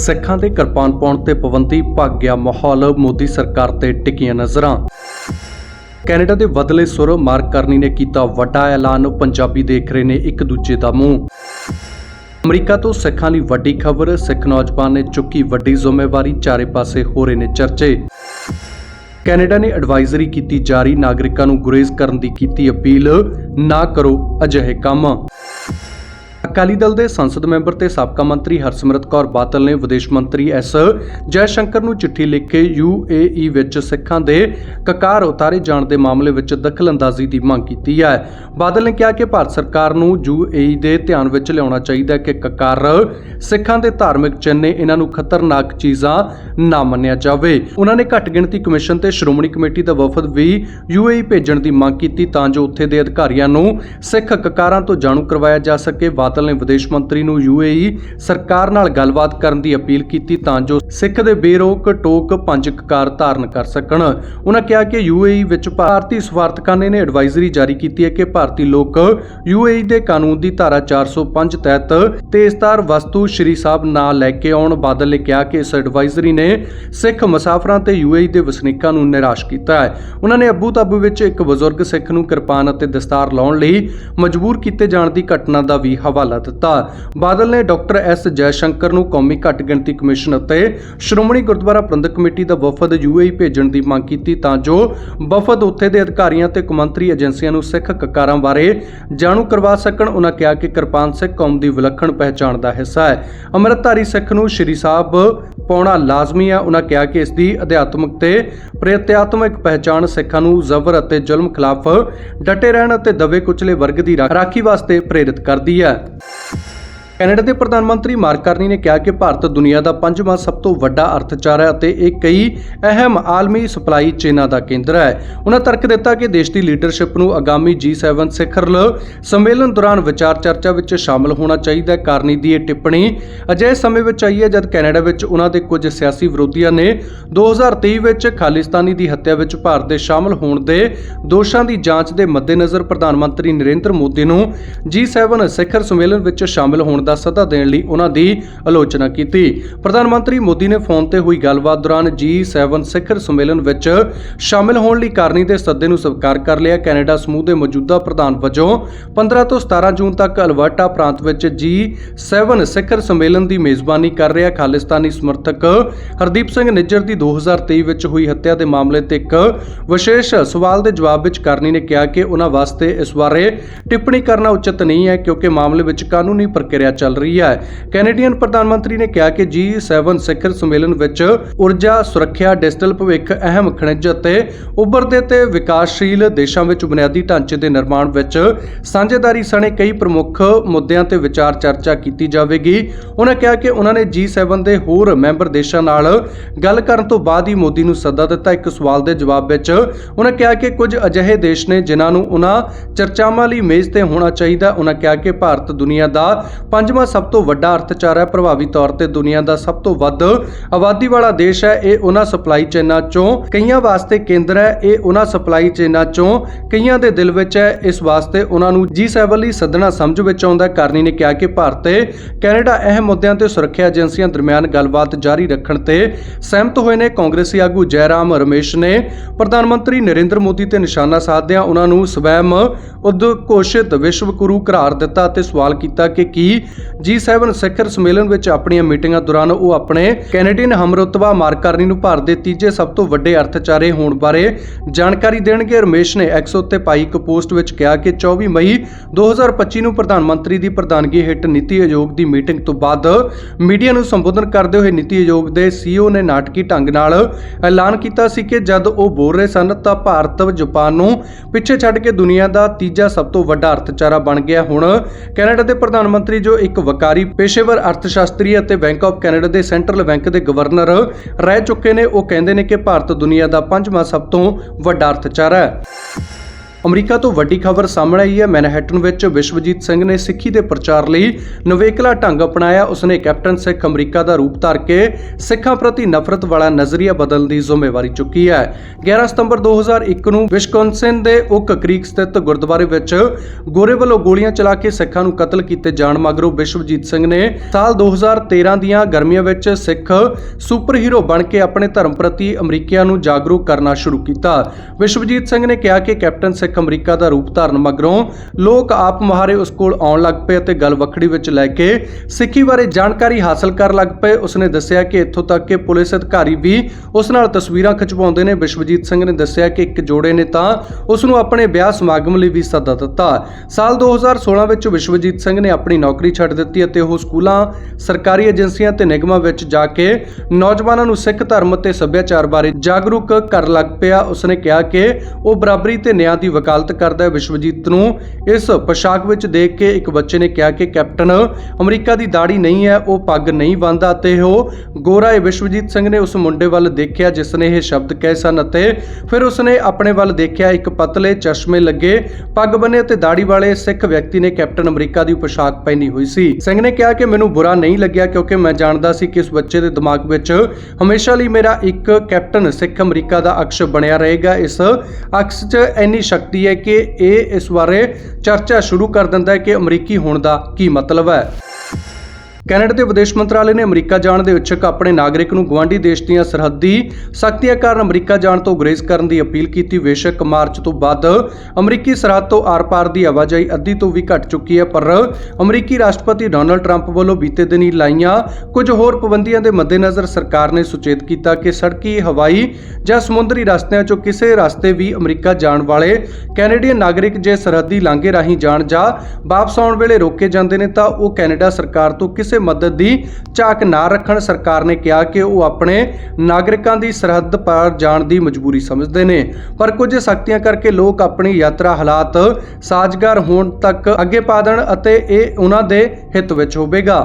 ਸਿੱਖਾਂ ਦੇ ਕਿਰਪਾਨ ਪਾਉਣ ਤੇ ਪਾਬੰਦੀ ਭੱਗ ਗਿਆ ਮਾਹੌਲ, ਮੋਦੀ ਸਰਕਾਰ ਤੇ ਟਿਕੀਆਂ ਨਜ਼ਰਾਂ। ਕੈਨੇਡਾ ਦੇ ਬਦਲੇ ਸੁਰ ਮਾਰਕ ਕਰਨੀ ਨੇ ਕੀਤਾ ਵੱਡਾ ਐਲਾਨ, ਪੰਜਾਬੀ ਦੇਖ ਰਹੇ ਨੇ ਇੱਕ ਦੂਜੇ ਦਾ ਮੂੰਹ। ਅਮਰੀਕਾ ਤੋਂ ਸਿੱਖਾਂ ਲਈ ਵੱਡੀ ਖਬਰ, ਸਿੱਖ ਨੌਜਵਾਨ ਨੇ ਚੁੱਕੀ ਵੱਡੀ ਜ਼ਿੰਮੇਵਾਰੀ, ਚਾਰੇ ਪਾਸੇ ਹੋ ਰਹੇ ਨੇ ਚਰਚੇ। ਕੈਨੇਡਾ ਨੇ ਐਡਵਾਈਜ਼ਰੀ ਕੀਤੀ ਜਾਰੀ, ਨਾਗਰਿਕਾਂ ਨੂੰ ਗੁਰੇਜ਼ ਕਰਨ ਦੀ ਕੀਤੀ ਅਪੀਲ, ਨਾ ਕਰੋ ਅਜਿਹੇ ਕੰਮ। ਅਕਾਲੀ ਦਲ ਦੇ ਸੰਸਦ ਮੈਂਬਰ ਤੇ ਸਾਬਕਾ ਮੰਤਰੀ ਹਰਸਿਮਰਤ ਕੌਰ ਬਾਦਲ ਨੇ ਵਿਦੇਸ਼ ਮੰਤਰੀ ਐਸ ਜੈ ਸ਼ੰਕਰ ਨੂੰ ਚਿੱਠੀ ਲਿਖ ਕੇ ਯੂਏਈ ਵਿੱਚ ਸਿੱਖਾਂ ਦੇ ਕਕਾਰ ਉਤਾਰੇ ਜਾਣ ਦੇ ਮਾਮਲੇ ਵਿੱਚ ਦਖਲਅੰਦਾਜ਼ੀ ਦੀ ਮੰਗ ਕੀਤੀ ਹੈ। ਬਾਦਲ ਨੇ ਕਿਹਾ ਕਿ ਭਾਰਤ ਸਰਕਾਰ ਨੂੰ ਯੂਏਈ ਦੇ ਧਿਆਨ ਵਿੱਚ ਲਿਆਉਣਾ ਚਾਹੀਦਾ ਹੈ ਕਿ ਕਕਾਰ ਸਿੱਖਾਂ ਦੇ ਧਾਰਮਿਕ ਚਿੰਨ੍ਹ ਨੇ ਇਹਨਾਂ ਨੂੰ ਖਤਰਨਾਕ ਚੀਜ਼ਾਂ ਨਾ ਮੰਨਿਆ ਜਾਵੇ। ਉਹਨਾਂ ਨੇ ਘੱਟ ਗਿਣਤੀ ਕਮਿਸ਼ਨ ਤੇ ਸ਼੍ਰੋਮਣੀ ਕਮੇਟੀ ਦਾ ਵਫਦ ਵੀ ਯੂਏਈ ਭੇਜਣ ਦੀ ਮੰਗ ਕੀਤੀ ਤਾਂ ਜੋ ਉੱਥੇ ਦੇ ਅਧਿਕਾਰੀਆਂ ਨੂੰ ਸਿੱਖ ਕਕਾਰਾਂ ਤੋਂ ਜਾਣੂ ਕਰਵਾਇਆ ਜਾ ਸਕੇ। ਬਾਦਲ ਨੇ ਵਿਦੇਸ਼ ਮੰਤਰੀ ਨੂੰ ਯੂਏਈ ਸਰਕਾਰ ਨਾਲ ਗੱਲਬਾਤ ਕਰਨ ਦੀ ਅਪੀਲ ਕੀਤੀ ਤਾਂ ਜੋ ਸਿੱਖ ਦੇ ਬੇਰੋਕ ਟੋਕ ਪੰਜ ਕਕਾਰ ਧਾਰਨ ਕਰ ਸਕਣ। ਉਹਨਾਂ ਕਿਹਾ ਕਿ ਯੂਏਈ ਵਿੱਚ ਭਾਰਤੀ ਸਫਾਰਤਖਾਨੇ ਨੇ ਐਡਵਾਈਜ਼ਰੀ ਜਾਰੀ ਕੀਤੀ ਹੈ ਕਿ ਭਾਰਤੀ ਲੋਕ ਯੂਏਈ ਦੇ ਕਾਨੂੰਨ ਦੀ ਧਾਰਾ 405 ਤਹਿਤ ਤੇਜ਼ਧਾਰ ਵਸਤੂ ਸ਼੍ਰੀ ਸਾਹਿਬ ਨਾ ਲੈ ਕੇ ਆਉਣ ਬਾਦਲ ਨੇ ਕਿਹਾ ਕਿ ਇਸ ਐਡਵਾਈਜ਼ਰੀ ਨੇ ਸਿੱਖ ਮੁਸਾਫਰਾਂ ਤੇ ਯੂਏਈ ਦੇ ਵਸਨੀਕਾਂ ਨੂੰ ਨਿਰਾਸ਼ ਕੀਤਾ ਹੈ। ਉਹਨਾਂ ਨੇ ਅਬੂ ਧਾਬੀ ਵਿੱਚ ਇੱਕ ਬਜ਼ੁਰਗ ਸਿੱਖ ਨੂੰ ਕਿਰਪਾਨ ਅਤੇ ਦਸਤਾਰ ਲਾਉਣ ਲਈ ਮਜਬੂਰ ਕੀਤੇ ਜਾਣ ਦੀ ਘਟਨਾ ਦਾ ਵੀ ਹਵਾਲਾ ਦਿੱਤਾ। ਬਾਦਲ ਨੇ ਡਾਕਟਰ ਐਸ ਜੈਸ਼ੰਕਰ ਨੂੰ ਕੌਮੀ ਘੱਟ ਗਿਣਤੀ ਕਮਿਸ਼ਨ ਅਤੇ ਸ਼੍ਰੋਮਣੀ ਗੁਰਦੁਆਰਾ ਪ੍ਰਬੰਧਕ ਕਮੇਟੀ ਦਾ ਵਫਦ ਯੂਏਈ ਭੇਜਣ ਦੀ ਮੰਗ ਕੀਤੀ ਤਾਂ ਜੋ ਵਫਦ ਉੱਥੇ ਦੇ ਅਧਿਕਾਰੀਆਂ ਤੇ ਕੌਮਾਂਤਰੀ ਏਜੰਸੀਆਂ ਨੂੰ ਸਿੱਖ ਕਕਾਰਾਂ ਬਾਰੇ ਜਾਣੂ ਕਰਵਾ ਸਕਣ। ਉਹਨਾਂ ਕਿਹਾ ਕਿ ਕਿਰਪਾਨ ਸਿੱਖ ਕੌਮ ਦੀ ਵਿਲੱਖਣ ਪਹਿਚਾਣ ਦਾ ਹਿੱਸਾ ਹੈ। ਅੰਮ੍ਰਿਤਧਾਰੀ ਸਿੱਖ ਨੂੰ ਸ਼੍ਰੀ ਸਾਹਿਬ ਪਾਉਣਾ ਲਾਜ਼ਮੀ ਹੈ ਉਹਨਾਂ ਕਿਹਾ ਕਿ ਇਸ ਦੀ ਅਧਿਆਤਮਿਕ ਤੇ ਪ੍ਰਤਿਆਤਮਿਕ ਪਹਿਚਾਣ ਸਿੱਖਾਂ ਨੂੰ ਜ਼ਬਰ ਅਤੇ ਜ਼ੁਲਮ ਖਿਲਾਫ ਡਟੇ ਰਹਿਣ ਅਤੇ ਦਵੇ ਕੁਚਲੇ ਵਰਗ ਦੀ ਰਾਖੀ ਵਾਸਤੇ ਪ੍ਰੇਰਿਤ ਕਰਦੀ ਹੈ। ਕੈਨੇਡਾ ਦੇ ਪ੍ਰਧਾਨ ਮੰਤਰੀ ਮਾਰਕ ਕਾਰਨੀ ਨੇ ਕਿਹਾ ਕਿ ਭਾਰਤ ਦੁਨੀਆ ਦਾ ਪੰਜਵਾਂ ਸਭ ਤੋਂ ਵੱਡਾ ਅਰਥਚਾਰ ਹੈ ਅਤੇ ਇਹ ਕਈ ਅਹਿਮ ਆਲਮੀ ਸਪਲਾਈ ਚੇਨਾਂ ਦਾ ਕੇਂਦਰ ਹੈ। ਉਹਨਾਂ ਤਰਕ ਦਿੱਤਾ ਕਿ ਦੇਸ਼ ਦੀ ਲੀਡਰਸ਼ਿਪ ਨੂੰ ਆਗਾਮੀ G7 ਸਿਖਰ ਸੰਮੇਲਨ ਦੌਰਾਨ ਵਿਚਾਰ ਚਰਚਾ ਵਿੱਚ ਸ਼ਾਮਲ ਹੋਣਾ ਚਾਹੀਦਾ ਹੈ। ਕਾਰਨੀ ਦੀ ਇਹ ਟਿੱਪਣੀ ਅਜਿਹੇ ਸਮੇਂ ਵਿੱਚ ਆਈ ਹੈ ਜਦ ਕੈਨੇਡਾ ਵਿੱਚ ਉਹਨਾਂ ਦੇ ਕੁਝ ਸਿਆਸੀ ਵਿਰੋਧੀਆਂ ਨੇ 2023 ਵਿੱਚ ਖਾਲਿਸਤਾਨੀ ਦੀ ਹੱਤਿਆ ਵਿੱਚ ਭਾਰਤ ਦੇ ਸ਼ਾਮਲ ਹੋਣ ਦੇ ਦੋਸ਼ਾਂ ਦੀ ਜਾਂਚ ਦੇ ਮੱਦੇਨਜ਼ਰ ਪ੍ਰਧਾਨ ਮੰਤਰੀ ਨਰਿੰਦਰ ਮੋਦੀ ਨੂੰ G7 ਸਿਖਰ ਸੰਮੇਲਨ ਵਿੱਚ ਸ਼ਾਮਲ ਹੋਣ ਦਾ ਸੱਦਾ ਦੇਣ ਲਈ ਉਹਨਾਂ ਦੀ ਆਲੋਚਨਾ ਕੀਤੀ। ਪ੍ਰਧਾਨ ਮੰਤਰੀ ਮੋਦੀ ਨੇ ਫੋਨ ਤੇ ਹੋਈ ਗੱਲਬਾਤ ਦੌਰਾਨ G7 ਸਿਖਰ ਸੰਮੇਲਨ ਵਿੱਚ ਸ਼ਾਮਲ ਹੋਣ ਲਈ ਕਾਰਨੀ ਦੇ ਸੱਦੇ ਨੂੰ ਸਵੀਕਾਰ ਕਰ ਲਿਆ। ਕੈਨੇਡਾ ਸਮੂਹ ਦੇ ਮੌਜੂਦਾ ਪ੍ਰਧਾਨ ਵਜੋਂ 15 ਤੋਂ 17 ਜੂਨ ਤੱਕ ਅਲਬਰਟਾ ਪ੍ਰਾਂਤ ਵਿੱਚ G7 ਸਿਖਰ ਸੰਮੇਲਨ ਦੀ ਮੇਜ਼ਬਾਨੀ ਕਰ ਰਿਹਾ ਖਾਲਿਸਤਾਨੀ ਸਮਰਥਕ ਹਰਦੀਪ ਸਿੰਘ ਨਿੱਜਰ ਦੀ 2023 ਵਿੱਚ ਹੋਈ ਹੱਤਿਆ ਦੇ ਮਾਮਲੇ ਤੇ ਇੱਕ ਵਿਸ਼ੇਸ਼ ਸਵਾਲ ਦੇ ਜਵਾਬ ਵਿੱਚ ਕਰਨੀ ਨੇ ਕਿਹਾ ਕਿ ਉਹਨਾਂ ਵਾਸਤੇ ਇਸ ਬਾਰੇ ਟਿੱਪਣੀ ਕਰਨਾ ਉਚਿਤ ਨਹੀਂ ਹੈ ਕਿਉਂਕਿ ਮਾਮਲੇ ਵਿੱਚ ਕਾਨੂੰਨੀ ਪ੍ਰਕਿਰਿਆ ਚੱਲ ਰਹੀ ਹੈ। ਕੈਨੇਡੀਅਨ ਪ੍ਰਧਾਨ ਮੰਤਰੀ ਨੇ ਕਿਹਾ ਕਿ G7 ਸਿਖਰ ਸੰਮੇਲਨ ਵਿੱਚ ਊਰਜਾ ਸੁਰੱਖਿਆ, ਡਿਜੀਟਲ ਭਵਿੱਖ, ਅਹਿਮ ਖਣਿਜ ਅਤੇ ਉੱਭਰਦੇ ਤੇ ਵਿਕਾਸਸ਼ੀਲ ਦੇਸ਼ਾਂ ਵਿੱਚ ਬੁਨਿਆਦੀ ਢਾਂਚੇ ਦੇ ਨਿਰਮਾਣ ਵਿੱਚ ਸਾਂਝੇਦਾਰੀ ਸਣੇ ਕਈ ਪ੍ਰਮੁੱਖ ਮੁੱਦਿਆਂ ਤੇ ਵਿਚਾਰ ਚਰਚਾ ਕੀਤੀ ਜਾਵੇਗੀ। ਉਹਨਾਂ ਕਿਹਾ ਕਿ ਉਹਨਾਂ ਨੇ G7 ਦੇ ਹੋਰ ਮੈਂਬਰ ਦੇਸ਼ਾਂ ਨਾਲ ਗੱਲ ਕਰਨ ਤੋਂ ਬਾਅਦ ਹੀ ਮੋਦੀ ਨੂੰ ਸੱਦਾ ਦਿੱਤਾ ਇੱਕ ਸਵਾਲ ਦੇ ਜਵਾਬ ਵਿੱਚ। ਉਹਨਾਂ ਕਿਹਾ ਕਿ ਕੁਝ ਅਜਿਹੇ ਦੇਸ਼ ਨੇ ਜਿਨ੍ਹਾਂ ਨੂੰ ਉਹਨਾਂ ਚਰਚਾਵਾਂ ਲਈ ਮੇਜ਼ ਤੇ ਹੋਣਾ ਚਾਹੀਦਾ। ਉਹਨਾਂ ਕਿਹਾ ਕਿ ਭਾਰਤ ਦੁਨੀਆ ਦਾ ਪੰਜਵਾਂ ਸਭ ਤੋਂ ਵੱਡਾ ਅਰਥਚਾਰ ਹੈ, ਪ੍ਰਭਾਵੀ ਤੌਰ ਤੇ ਦੁਨੀਆ ਦਾ ਸਭ ਤੋਂ ਵੱਧ ਆਬਾਦੀ ਵਾਲਾ ਦੇਸ਼ ਹੈ, ਇਹ ਉਹਨਾਂ ਸਪਲਾਈ ਚੇਨਾਂ ਚੋਂ ਕਈਆਂ ਵਾਸਤੇ ਕੇਂਦਰ ਹੈ, ਇਹ ਉਹਨਾਂ ਸਪਲਾਈ ਚੇਨਾਂ ਚੋਂ ਕਈਆਂ ਦੇ ਦਿਲ ਵਿੱਚ ਹੈ, ਇਸ ਵਾਸਤੇ ਉਹਨਾਂ ਨੂੰ G7 ਲਈ ਸੱਦਣਾ ਸਮਝ ਵਿੱਚ ਆਉਂਦਾ ਕਰਨੀ ਨੇ ਕਿਹਾ ਕਿ ਭਾਰਤ ਤੇ ਕੈਨੇਡਾ ਅਹਿਮ ਮੁੱਦਿਆਂ ਤੇ ਸੁਰੱਖਿਆ ਏਜੰਸੀਆਂ ਦਰਮਿਆਨ ਗੱਲਬਾਤ ਜਾਰੀ ਰੱਖਣ ਤੇ ਸਹਿਮਤ ਹੋਏ ਨੇ। ਕਾਂਗਰਸੀ ਆਗੂ ਜੈਰਾਮ ਰਮੇਸ਼ ਨੇ ਪ੍ਰਧਾਨ ਮੰਤਰੀ ਨਰਿੰਦਰ ਮੋਦੀ ਤੇ ਨਿਸ਼ਾਨਾ ਸਾਧਦਿਆਂ ਉਹਨਾਂ ਨੂੰ ਸਵੈਮ ਉਦਘੋਸ਼ਿਤ ਵਿਸ਼ਵ ਗੁਰੂ ਕਰਾਰ ਦਿੱਤਾ ਅਤੇ ਸਵਾਲ ਕੀਤਾ ਕਿ ਕੀ G7 ਸਿਖਰ ਸੰਮੇਲਨ ਵਿੱਚ ਆਪਣੀਆਂ ਮੀਟਿੰਗਾਂ ਦੌਰਾਨ ਉਹ ਆਪਣੇ ਕੈਨੇਡੀਅਨ ਹਮਰਤਬਾ ਮਾਰਕ ਨੂੰ ਭਾਰਤ ਦੇ ਤੀਜੇ ਸਭ ਤੋਂ ਵੱਡੇ ਅਰਥਚਾਰੇ ਹੋਣ ਬਾਰੇ ਜਾਣਕਾਰੀ ਦੇਣਗੇ। ਰਮੇਸ਼ ਨੇ ਐਕਸ ਉੱਤੇ ਪਾਈ ਇੱਕ ਪੋਸਟ ਵਿੱਚ ਕਿਹਾ ਕਿ 24 ਮਈ 2025 ਨੂੰ ਪ੍ਰਧਾਨ ਮੰਤਰੀ ਦੀ ਪ੍ਰਧਾਨਗੀ ਹੇਠ ਨੀਤੀ ਆਯੋਗ ਦੀ ਮੀਟਿੰਗ ਤੋਂ ਬਾਅਦ ਮੀਡੀਆ ਨੂੰ ਸੰਬੋਧਨ ਕਰਦੇ ਹੋਏ ਨੀਤੀ ਆਯੋਗ ਦੇ ਸੀਈਓ ਨੇ ਨਾਟਕੀ ਢੰਗ ਨਾਲ ਐਲਾਨ ਕੀਤਾ ਸੀ ਕਿ ਜਦ ਉਹ ਬੋਲ ਰਹੇ ਸਨ ਤਾਂ ਭਾਰਤ ਜਾਪਾਨ ਨੂੰ ਪਿੱਛੇ ਛੱਡ ਕੇ ਦੁਨੀਆ ਦਾ ਤੀਜਾ ਸਭ ਤੋਂ ਵੱਡਾ ਅਰਥਚਾਰਾ ਬਣ ਗਿਆ। ਹੁਣ ਕੈਨੇਡਾ ਦੇ ਪ੍ਰਧਾਨ ਮੰਤਰੀ ਜੋ ਇੱਕ ਵਕਾਰੀ ਪੇਸ਼ੇਵਰ ਅਰਥਸ਼ਾਸਤਰੀ ਅਤੇ ਬੈਂਕ ਆਫ ਕੈਨੇਡਾ ਦੇ ਸੈਂਟਰਲ ਬੈਂਕ ਦੇ ਗਵਰਨਰ ਰਹਿ ਚੁੱਕੇ ਨੇ। ਉਹ ਕਹਿੰਦੇ ਨੇ ਕਿ ਭਾਰਤ ਦੁਨੀਆ ਦਾ ਪੰਜਵਾਂ ਸਭ ਤੋਂ ਵੱਡਾ ਅਰਥਚਾਰਾ ਹੈ। ਅਮਰੀਕਾ ਤੋਂ ਵੱਡੀ ਖਬਰ ਸਾਹਮਣੇ ਆਈ ਹੈ। ਮੈਨਹੈਟਨ ਵਿੱਚ ਵਿਸ਼ਵਜੀਤ ਸਿੰਘ ਨੇ ਸਿੱਖੀ ਦੇ ਪ੍ਰਚਾਰ ਲਈ ਨਵੇਕਲਾ ਢੰਗ ਅਪਣਾਇਆ। ਉਸਨੇ ਕੈਪਟਨ ਸਿੱਖ ਅਮਰੀਕਾ ਦਾ ਰੂਪ ਧਾਰ ਕੇ ਸਿੱਖਾਂ ਪ੍ਰਤੀ ਨਫ਼ਰਤ ਵਾਲਾ ਨਜ਼ਰੀਆ ਬਦਲਣ ਦੀ ਜ਼ਿੰਮੇਵਾਰੀ ਚੁੱਕੀ ਹੈ। 11 ਸਤੰਬਰ 2001 ਨੂੰ ਵਿਸਕੌਨਸਿਨ ਦੇ ਓਕ ਕ੍ਰੀਕ ਸਥਿਤ ਗੁਰਦੁਆਰੇ ਵਿੱਚ ਗੋਰੇ ਵੱਲੋਂ ਗੋਲੀਆਂ ਚਲਾ ਕੇ ਸਿੱਖਾਂ ਨੂੰ ਕਤਲ ਕੀਤੇ ਜਾਣ ਮਗਰੋਂ ਵਿਸ਼ਵਜੀਤ ਸਿੰਘ ਨੇ ਸਾਲ 2013 ਦੀਆਂ ਗਰਮੀਆਂ ਵਿੱਚ ਸਿੱਖ ਸੁਪਰ ਹੀਰੋ ਬਣ ਕੇ ਆਪਣੇ ਧਰਮ ਪ੍ਰਤੀ ਅਮਰੀਕੀਆਂ ਨੂੰ ਜਾਗਰੂਕ ਕਰਨਾ ਸ਼ੁਰੂ ਕੀਤਾ। ਵਿਸ਼ਵਜੀਤ ਸਿੰਘ ਨੇ ਕਿਹਾ ਕਿ ਕੈਪਟਨ ਸਿੱਖ ਅਮਰੀਕਾ ਦਾ ਰੂਪ ਧਾਰਨ ਮਗਰੋਂ ਲੋਕ ਆਪ ਮੁਹਾਰੇ ਉਸ ਕੋਲ ਆਉਣ ਲੱਗ ਪਏ ਅਤੇ ਗੱਲ ਵਖੜੀ ਵਿੱਚ ਲੈ ਕੇ ਸਿੱਖੀ ਬਾਰੇ ਜਾਣਕਾਰੀ ਹਾਸਲ ਕਰਨ ਲੱਗ ਪਏ। ਉਸਨੇ ਦੱਸਿਆ ਕਿ ਇੱਥੋਂ ਤੱਕ ਕਿ ਪੁਲਿਸ ਅਧਿਕਾਰੀ ਵੀ ਉਸ ਨਾਲ ਤਸਵੀਰਾਂ ਖਿਚਵਾਉਂਦੇ ਨੇ। ਵਿਸ਼ਵਜੀਤ ਸਿੰਘ ਨੇ ਦੱਸਿਆ ਕਿ ਇੱਕ ਜੋੜੇ ਨੇ ਤਾਂ ਉਸ ਨੂੰ ਆਪਣੇ ਵਿਆਹ ਸਮਾਗਮ ਲਈ ਵੀ ਸੱਦਾ ਦਿੱਤਾ। ਸਾਲ 2016 ਵਿੱਚ ਵਿਸ਼ਵਜੀਤ ਸਿੰਘ ਨੇ ਆਪਣੀ ਨੌਕਰੀ ਛੱਡ ਦਿੱਤੀ ਅਤੇ ਉਹ ਸਕੂਲਾਂ, ਸਰਕਾਰੀ ਏਜੰਸੀਆਂ ਤੇ ਨਿਗਮਾਂ ਵਿੱਚ ਜਾ ਕੇ ਨੌਜਵਾਨਾਂ ਨੂੰ ਸਿੱਖ ਧਰਮ ਅਤੇ ਸੱਭਿਆਚਾਰ ਬਾਰੇ ਜਾਗਰੂਕ ਕਰਨ ਲੱਗ ਪਿਆ। ਉਸਨੇ ਕਿਹਾ ਕਿ ਉਹ ਬਰਾਬਰੀ ਤੇ ਨਿਆਂ ਦੀ ਵਕਾਲਤ ਕਰਦਾ ਹੈ ਵਿਸ਼ਵਜੀਤ ਨੂੰ। ਇਸ ਪੋਸ਼ਾਕ ਵਿੱਚ ਦੇਖ ਕੇ ਇੱਕ ਬੱਚੇ ਨੇ ਕਿਹਾ ਕਿ ਕੈਪਟਨ ਅਮਰੀਕਾ ਦੀ ਦਾੜੀ ਨਹੀਂ ਹੈ, ਉਹ ਪੱਗ ਨਹੀਂ ਬੰਨਦਾ ਤੇ ਉਹ ਗੋਰਾ ਹੈ ਵਿਸ਼ਵਜੀਤ ਸਿੰਘ ਨੇ ਉਸ ਮੁੰਡੇ ਵੱਲ ਦੇਖਿਆ ਜਿਸ ਨੇ ਇਹ ਸ਼ਬਦ ਕਹੇ ਸਨ ਅਤੇ ਫਿਰ ਉਸਨੇ ਆਪਣੇ ਵੱਲ ਦੇਖਿਆ, ਇੱਕ ਪਤਲੇ ਚਸ਼ਮੇ ਲੱਗੇ ਪੱਗ ਬੰਨੇ ਤੇ ਦਾੜੀ ਵਾਲੇ ਸਿੱਖ ਵਿਅਕਤੀ ਨੇ ਕੈਪਟਨ ਅਮਰੀਕਾ ਦੀ ਪੋਸ਼ਾਕ ਪਹਿਨੀ ਹੋਈ ਸੀ। ਸਿੰਘ ਨੇ ਕਿਹਾ ਕਿ ਮੈਨੂੰ ਬੁਰਾ ਨਹੀਂ ਲੱਗਿਆ ਕਿਉਂਕਿ ਮੈਂ ਜਾਣਦਾ ਸੀ ਕਿ ਇਸ ਬੱਚੇ ਦੇ ਦਿਮਾਗ ਵਿੱਚ ਹਮੇਸ਼ਾ ਲਈ ਮੇਰਾ ਇੱਕ ਕੈਪਟਨ ਸਿੱਖ ਅਮਰੀਕਾ ਦਾ ਅਕਸ਼ ਬਣਿਆ ਰਹੇਗਾ। ਇਸ ਅਕਸ਼ 'ਚ ਇੰਨੀ ਸ਼ਕਤੀ ਹੈ ਕਿ ਇਹ ਇਸ ਬਾਰੇ ਚਰਚਾ ਸ਼ੁਰੂ ਕਰ ਦਿੰਦਾ ਹੈ ਕਿ ਅਮਰੀਕੀ ਹੋਣ ਦਾ ਕੀ ਮਤਲਬ ਹੈ। ਕੈਨੇਡਾ ਦੇ ਵਿਦੇਸ਼ ਮੰਤਰਾਲੇ ਨੇ ਅਮਰੀਕਾ ਜਾਣ ਦੇ ਇੱਛੁਕ ਆਪਣੇ ਨਾਗਰਿਕ ਨੂੰ ਗਵਾਂਢੀ ਦੇਸ਼ ਦੀਆਂ ਸਰਹੱਦੀ ਸਖਤੀਆਂ ਕਾਰਨ ਅਮਰੀਕਾ ਜਾਣ ਤੋਂ ਗੁਰੇਜ਼ ਕਰਨ ਦੀ ਅਪੀਲ ਕੀਤੀ। ਬੇਸ਼ੱਕ ਮਾਰਚ ਤੋਂ ਬਾਅਦ ਅਮਰੀਕੀ ਸਰਹੱਦ ਤੋਂ ਆਰ-ਪਾਰ ਦੀ ਆਵਾਜਾਈ ਅੱਧੀ ਤੋਂ ਵੀ ਘਟ ਚੁੱਕੀ ਹੈ, ਪਰ ਅਮਰੀਕੀ ਰਾਸ਼ਟਰਪਤੀ ਡੋਨਲਡ ਟਰੰਪ ਵੱਲੋਂ ਬੀਤੇ ਦਿਨੀ ਲਾਈਆਂ ਕੁਝ ਹੋਰ ਪਾਬੰਦੀਆਂ ਦੇ ਮੱਦੇਨਜ਼ਰ ਸਰਕਾਰ ਨੇ ਸੁਚੇਤ ਕੀਤਾ ਕਿ ਸੜਕੀ ਹਵਾਈ ਜਾਂ ਸਮੁੰਦਰੀ ਰਸਤਿਆਂ 'ਚੋਂ ਕਿਸੇ ਰਸਤੇ ਵੀ ਅਮਰੀਕਾ ਜਾਣ ਵਾਲੇ ਕੈਨੇਡੀਅਨ ਨਾਗਰਿਕ ਜੇ ਸਰਹੱਦੀ ਲਾਂਘੇ ਰਾਹੀਂ ਜਾਣ ਜਾਂ ਵਾਪਸ ਆਉਣ ਵੇਲੇ ਰੋਕੇ ਜਾਂਦੇ ਨੇ, ਤਾਂ ਉਹ ਕੈਨੇਡਾ ਸਰਕਾਰ ਤੋਂ ਕਿਸ ਕਿਸੇ ਮਦਦ ਦੀ ਝਾਕ ਨਾ ਰੱਖਣ ਸਰਕਾਰ ਨੇ ਕਿਹਾ ਕਿ ਉਹ ਆਪਣੇ ਨਾਗਰਿਕਾਂ ਦੀ ਸਰਹੱਦ ਪਾਰ ਜਾਣ ਦੀ ਮਜਬੂਰੀ ਸਮਝਦੇ ਨੇ। ਪਰ ਕੁਝ ਸਖਤੀਆਂ ਕਰਕੇ ਲੋਕ ਆਪਣੀ ਯਾਤਰਾ ਹਾਲਾਤ ਸਾਜ਼ਗਾਰ ਹੋਣ ਤੱਕ ਅੱਗੇ ਪਾ ਦੇਣ ਅਤੇ ਇਹ ਉਹਨਾਂ ਦੇ ਹਿੱਤ ਵਿੱਚ ਹੋਵੇਗਾ।